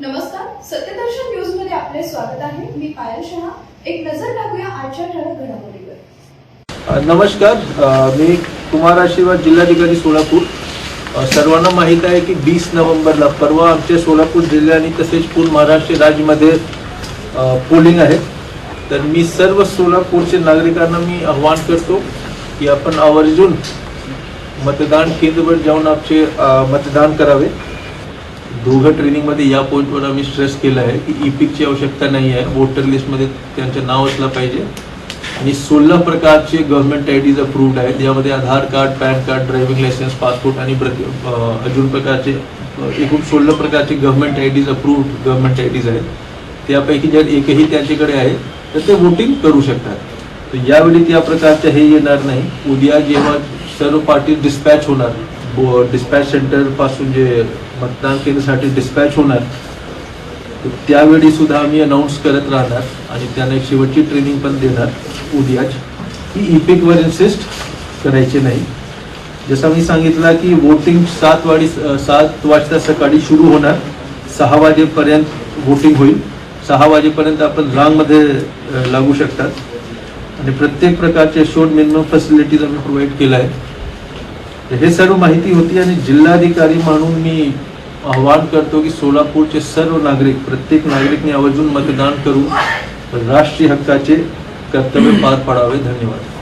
नमस्कार सत्यदर्शन न्यूजमध्ये आपले स्वागत आहे. मी पायल शहा. एक नजर टाकूया आजच्या ठळक घडामोडीवर. नमस्कार. मी कुमार आशीर्वाद जिल्हाधिकारी सोलापूर. सर्वांना माहीत आहे की वीस नोव्हेंबरला परवा आमच्या सोलापूर जिल्ह्याने आणि तसेच पूर्ण महाराष्ट्र राज्यामध्ये पोलिंग आहे. तर मी सर्व सोलापूरचे नागरिकांना मी आव्हान करतो की आपण आवर्जून मतदान केंद्रवर जाऊन आपचे मतदान करावे. दोघं ट्रेनिंगमध्ये या पॉईंटवर आम्ही स्ट्रेस केला आहे की ई पिकची आवश्यकता नाही आहे. वोटर लिस्टमध्ये त्यांचं नाव असलं पाहिजे. आणि सोळा प्रकारचे गव्हर्नमेंट आय डीज अप्रूव्ड आहेत. ज्यामध्ये Aadhaar card PAN card driving licence passport आणि प्रति अजून प्रकारचे एकूण सोळा प्रकारचे government IDs approved government IDs आहेत. त्यापैकी जर एकही त्यांच्याकडे आहे तर ते वोटिंग करू शकतात. तर यावेळी त्या प्रकारचे हे येणार नाही. उद्या जेव्हा सर्व पार्टी डिस्पॅच होणार डिस्पॅच सेंटरपासून जे मतदान केंद्रासाठी डिस्पॅच होणार तर त्यावेळी सुद्धा आम्ही अनाऊन्स करत राहणार आणि त्यांना एक शेवटची ट्रेनिंग पण देणार उद्याच. की इपिकवर इन्सिस्ट करायचे नाही. जसं मी सांगितलं की वोटिंग सात वाडी सात वाजता सकाळी सुरू होणार. सहा वाजेपर्यंत वोटिंग होईल. सहा वाजेपर्यंत आपण रांगमध्ये लागू शकतात. आणि प्रत्येक प्रकारचे शोध मिनिमम फॅसिलिटीज आम्ही प्रोव्हाइड केलं आहे हे सर्व माहिती होती आणि जिल्हाधिकारी म्हणून मी आवाहन करतो की सोलापूरचे सर्व नागरिक प्रत्येक नागरिकने आवर्जून मतदान करून राष्ट्रीय हक्काचे कर्तव्य पार पाडावे. धन्यवाद.